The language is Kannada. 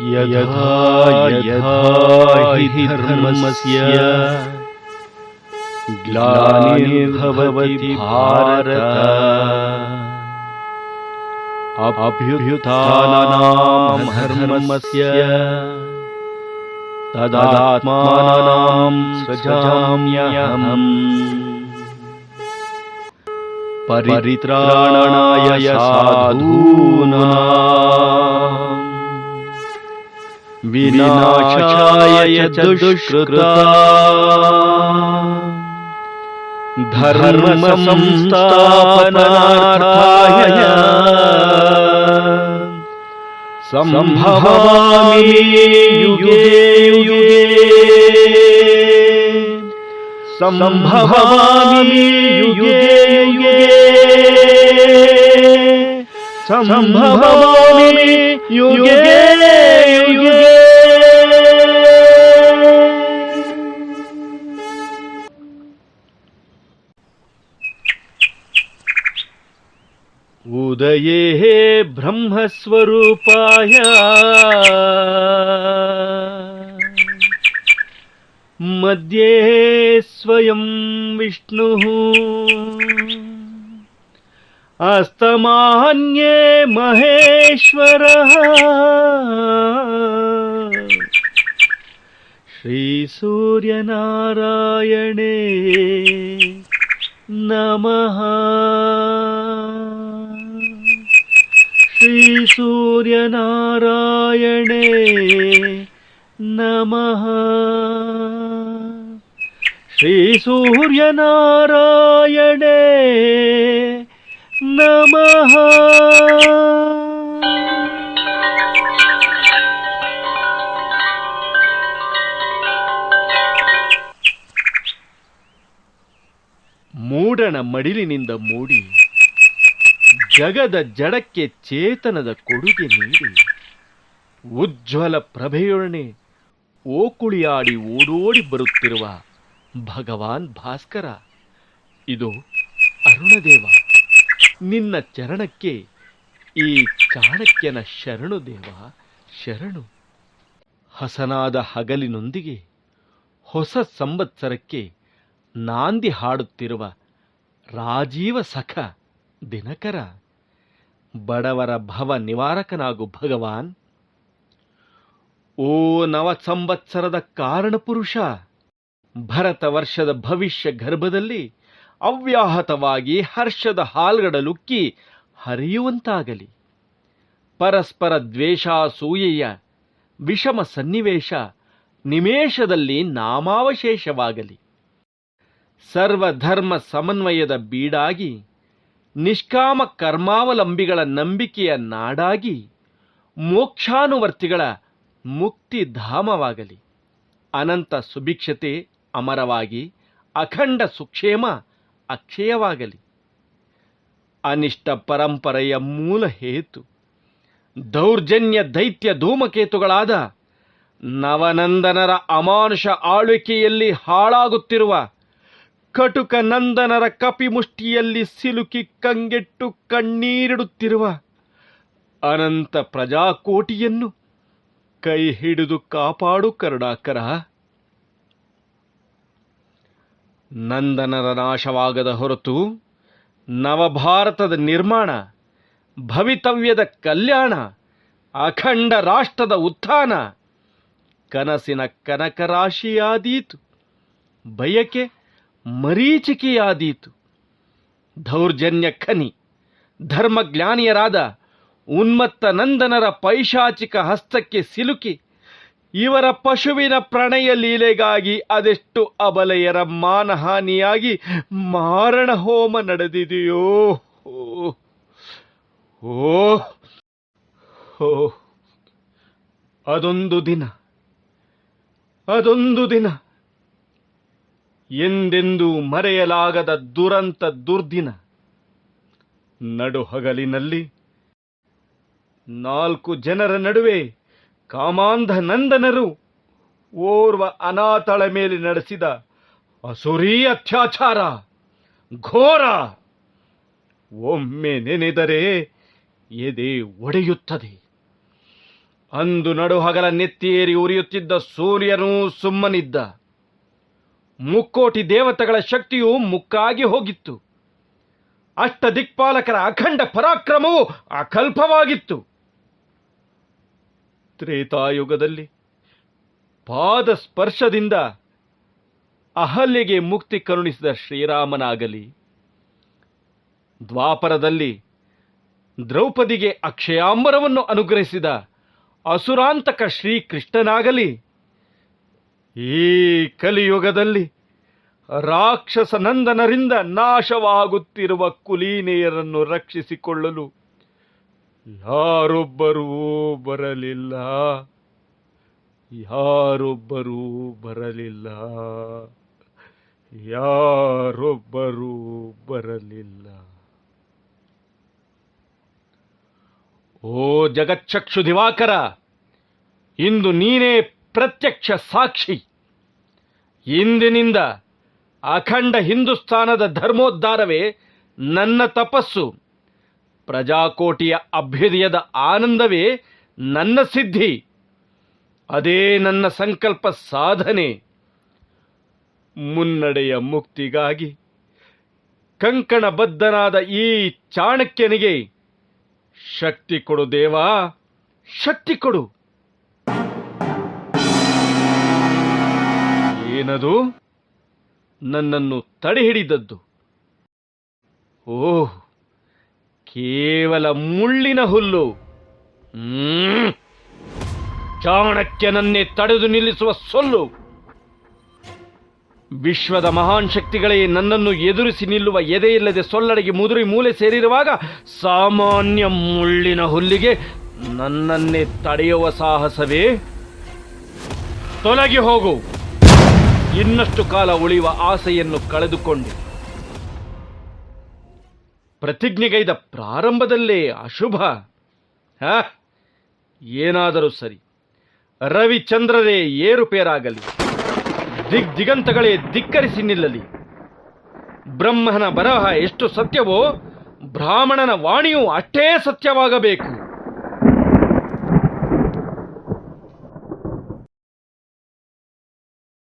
यथा यथा हि धर्मस्य ग्लानिर्भवति भारत। अभ्युत्थानां धर्मस्य तदात्मानां सृजाम्यहम् परित्राणाय साधूनाम् विनाशाय च धर्म संस्थापनार्थाय सम्भवामि युगे युगे। सम्भवामि युगे युगे। सम्भवामि युगे युगे उदये ब्रह्मस्वरूपाय। मध्ये स्वयं विष्णुः। अस्तमान्ये महेश्वरः। श्रीसूर्यनारायणे नमः श्रीसूर्यनारायणे नमः श्रीसूर्यनारायणे नमः ಮೂಡಣ ಮಡಿಲಿನಿಂದ ಮೂಡಿ ಜಗದ ಜಡಕ್ಕೆ ಚೇತನದ ಕೊಡುಗೆ ನೀಡಿ. ಉಜ್ವಲ ಪ್ರಭೆಯೊಡನೆ ಓಕುಳಿಯಾಡಿ ಓಡೋಡಿ ಬರುತ್ತಿರುವ ಭಗವಾನ್ ಭಾಸ್ಕರ. ಇದು ಅರುಣದೇವ. ನಿನ್ನ ಚರಣಕ್ಕೆ ಈ ಚಾಣಕ್ಯನ ಶರಣು ದೇವ ಶರಣು. ಹಸನಾದ ಹಗಲಿನೊಂದಿಗೆ ಹೊಸ ಸಂವತ್ಸರಕ್ಕೆ ನಾಂದಿ ಹಾಡುತ್ತಿರುವ ರಾಜೀವ ಸಖ ದಿನಕರ. ಬಡವರ ಭವ ನಿವಾರಕನಾಗು ಭಗವಾನ್. ಓ ನವ ಸಂವತ್ಸರದ ಕಾರಣಪುರುಷ, ಭರತ ವರ್ಷದ ಭವಿಷ್ಯ ಗರ್ಭದಲ್ಲಿ ಅವ್ಯಾಹತವಾಗಿ ಹರ್ಷದ ಹಾಲ್ಗಡಲುಕ್ಕಿ ಹರಿಯುವಂತಾಗಲಿ. ಪರಸ್ಪರ ದ್ವೇಷಾಸೂಯೆಯ ವಿಷಮ ಸನ್ನಿವೇಶ ನಿಮೇಷದಲ್ಲಿ ನಾಮಾವಶೇಷವಾಗಲಿ. ಸರ್ವಧರ್ಮ ಸಮನ್ವಯದ ಬೀಡಾಗಿ ನಿಷ್ಕಾಮ ಕರ್ಮಾವಲಂಬಿಗಳ ನಂಬಿಕೆಯ ನಾಡಾಗಿ ಮೋಕ್ಷಾನುವರ್ತಿಗಳ ಮುಕ್ತಿಧಾಮವಾಗಲಿ ಅನಂತ ಸುಭಿಕ್ಷತೆ, ಅಮರವಾಗಿ, ಅಖಂಡ ಸುಕ್ಷೇಮ ಅಕ್ಷಯವಾಗಲಿ. ಅನಿಷ್ಟ ಪರಂಪರೆಯ ಮೂಲ ಹೇತು, ದೌರ್ಜನ್ಯ ದೈತ್ಯ ಧೂಮಕೇತುಗಳಾದ ನವನಂದನರ ಅಮಾನುಷ ಆಳ್ವಿಕೆಯಲ್ಲಿ ಹಾಳಾಗುತ್ತಿರುವ ಕಟುಕ ನಂದನರ ಕಪಿಮುಷ್ಟಿಯಲ್ಲಿ ಸಿಲುಕಿ ಕಂಗೆಟ್ಟು ಕಣ್ಣೀರಿಡುತ್ತಿರುವ ಅನಂತ ಪ್ರಜಾಕೋಟಿಯನ್ನು ಕೈ ಹಿಡಿದು ಕಾಪಾಡು ಕರುಣಾಕರ. ನಂದನರ ನಾಶವಾಗದ ಹೊರತು ನವಭಾರತದ ನಿರ್ಮಾಣ, ಭವಿತವ್ಯದ ಕಲ್ಯಾಣ, ಅಖಂಡ ರಾಷ್ಟ್ರದ ಉತ್ಥಾನ, ಕನಸಿನ ಕನಕರಾಶಿಯಾದೀತು. ಬಯಕೆ ಮರೀಚಿಕೆಯಾದೀತು. ದೌರ್ಜನ್ಯ ಖನಿ ಧರ್ಮಜ್ಞಾನಿಯರಾದ ಉನ್ಮತ್ತ ನಂದನರ ಪೈಶಾಚಿಕ ಹಸ್ತಕ್ಕೆ ಸಿಲುಕಿ, ಇವರ ಪಶುವಿನ ಪ್ರಣಯ ಲೀಲೆಗಾಗಿ ಅದೆಷ್ಟು ಅಬಲೆಯರ ಮಾನಹಾನಿಯಾಗಿ ಮಾರಣ ಹೋಮ ನಡೆದಿದೆಯೋ? ಓ ಓ ಅದೊಂದು ದಿನ ಅದೊಂದು ದಿನ. ಎಂದೆಂದೂ ಮರೆಯಲಾಗದ ದುರಂತ ದುರ್ದಿನ. ನಡುಹಗಲಿನಲ್ಲಿ ನಾಲ್ಕು ಜನರ ನಡುವೆ ಕಾಮಾಂಧ ನಂದನರು ಓರ್ವ ಅನಾಥಳ ಮೇಲೆ ನಡೆಸಿದ ಅಸುರೀ ಅತ್ಯಾಚಾರ, ಘೋರ. ಒಮ್ಮೆ ನೆನೆದರೆ ಎದೆ ಒಡೆಯುತ್ತದೆ. ಅಂದು ನಡುಹಗಲ ನೆತ್ತಿಯೇರಿ ಉರಿಯುತ್ತಿದ್ದ ಸೂರ್ಯನೂ ಸುಮ್ಮನಿದ್ದ. ಮುಕ್ಕೋಟಿ ದೇವತೆಗಳ ಶಕ್ತಿಯು ಮುಕ್ಕಾಗಿ ಹೋಗಿತ್ತು. ಅಷ್ಟ ದಿಕ್ಪಾಲಕರ ಅಖಂಡ ಪರಾಕ್ರಮವು ಅಕಲ್ಪವಾಗಿತ್ತು. ತ್ರೇತಾಯುಗದಲ್ಲಿ ಪಾದ ಸ್ಪರ್ಶದಿಂದ ಅಹಲ್ಯೆಗೆ ಮುಕ್ತಿ ಕರುಣಿಸಿದ ಶ್ರೀರಾಮನಾಗಲಿ, ದ್ವಾಪರದಲ್ಲಿ ದ್ರೌಪದಿಗೆ ಅಕ್ಷಯಾಂಬರವನ್ನು ಅನುಗ್ರಹಿಸಿದ ಅಸುರಾಂತಕ ಶ್ರೀಕೃಷ್ಣನಾಗಲಿ ಈ ಕಲಿಯುಗದಲ್ಲಿ ರಾಕ್ಷಸ ನಂದನರಿಂದ ನಾಶವಾಗುತ್ತಿರುವ ಕುಲೀನೆಯರನ್ನು ರಕ್ಷಿಸಿಕೊಳ್ಳಲು ಯಾರೊಬ್ಬರೂ ಬರಲಿಲ್ಲ. ಯಾರೊಬ್ಬರೂ ಬರಲಿಲ್ಲ. ಯಾರೊಬ್ಬರೂ ಬರಲಿಲ್ಲ. ಓ ಜಗಚ್ಚಕ್ಷು ದಿವಾಕರ ಇಂದು ನೀನೇ ಪ್ರತ್ಯಕ್ಷ ಸಾಕ್ಷಿ. ಇಂದಿನಿಂದ ಅಖಂಡ ಹಿಂದೂಸ್ತಾನದ ಧರ್ಮೋದ್ಧಾರವೇ ನನ್ನ ತಪಸ್ಸು. ಪ್ರಜಾಕೋಟಿಯ ಅಭ್ಯುದಯದ ಆನಂದವೇ ನನ್ನ ಸಿದ್ಧಿ. ಅದೇ ನನ್ನ ಸಂಕಲ್ಪ ಸಾಧನೆ. ಮುನ್ನಡೆಯ ಮುಕ್ತಿಗಾಗಿ ಕಂಕಣಬದ್ಧನಾದ ಈ ಚಾಣಕ್ಯನಿಗೆ ಶಕ್ತಿ ಕೊಡು ದೇವಾ, ಶಕ್ತಿ ಕೊಡು. ಏನದು? ನನ್ನನ್ನು ತಡೆ ಹಿಡಿದದ್ದು ಓಹ್, ಕೇವಲ ಮುಳ್ಳಿನ ಹುಲ್ಲು. ಚಾಣಕ್ಯನನ್ನೇ ತಡೆದು ನಿಲ್ಲಿಸುವ ಸೊಲ್ಲು. ವಿಶ್ವದ ಮಹಾನ್ ಶಕ್ತಿಗಳೇ ನನ್ನನ್ನು ಎದುರಿಸಿ ನಿಲ್ಲುವ ಎದೆಯಿಲ್ಲದೆ ಸೊಲ್ಲಡೆಗೆ ಮುದುರಿ ಮೂಲೆ ಸೇರಿರುವಾಗ ಸಾಮಾನ್ಯ ಮುಳ್ಳಿನ ಹುಲ್ಲಿಗೆ ನನ್ನನ್ನೇ ತಡೆಯುವ ಸಾಹಸವೇ? ತೊಲಗಿ ಹೋಗು. ಇನ್ನಷ್ಟು ಕಾಲ ಉಳಿಯುವ ಆಸೆಯನ್ನು ಕಳೆದುಕೊಂಡೆ. ಪ್ರತಿಜ್ಞೆಗೈದ ಪ್ರಾರಂಭದಲ್ಲೇ ಅಶುಭ? ಏನಾದರೂ ಸರಿ. ರವಿಚಂದ್ರರೇ ಏರುಪೇರಾಗಲಿ. ದಿಗ್ ದಿಗಂತಗಳೇ ಧಿಕ್ಕರಿಸಿ ನಿಲ್ಲಲಿ. ಬ್ರಹ್ಮನ ಬರಹ ಎಷ್ಟು ಸತ್ಯವೋ, ಬ್ರಾಹ್ಮಣನ ವಾಣಿಯೂ ಅಷ್ಟೇ ಸತ್ಯವಾಗಬೇಕು.